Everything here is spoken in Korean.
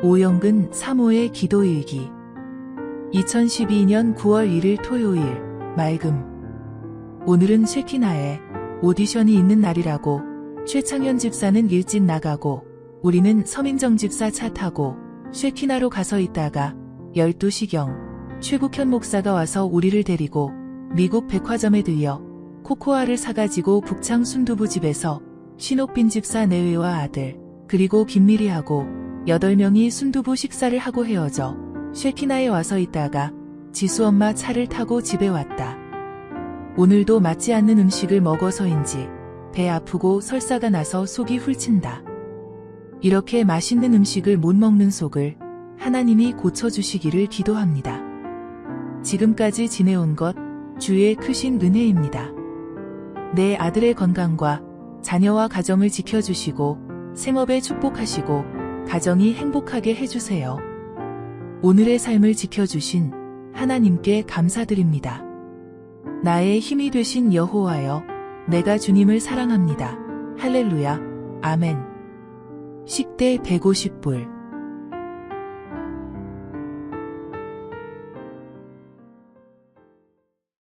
오영근 사모의 기도일기. 2012년 9월 1일 토요일 맑음. 오늘은 쉐키나의 오디션이 있는 날이라고 최창현 집사는 일찍 나가고 우리는 서민정 집사 차 타고 쉐키나로 가서 있다가 12시경 최국현 목사가 와서 우리를 데리고 미국 백화점에 들려 코코아를 사가지고 북창 순두부 집에서 신옥빈 집사 내외와 아들 그리고 김미리하고 8명이 순두부 식사를 하고 헤어져 쉐키나에 와서 있다가 지수 엄마 차를 타고 집에 왔다. 오늘도 맞지 않는 음식을 먹어서인지 배 아프고 설사가 나서 속이 훌친다. 이렇게 맛있는 음식을 못 먹는 속을 하나님이 고쳐주시기를 기도합니다. 지금까지 지내온 것 주의 크신 은혜입니다. 내 아들의 건강과 자녀와 가정을 지켜주시고 생업에 축복하시고 가정이 행복하게 해주세요. 오늘의 삶을 지켜주신 하나님께 감사드립니다. 나의 힘이 되신 여호와여, 내가 주님을 사랑합니다. 할렐루야, 아멘. 식대 150불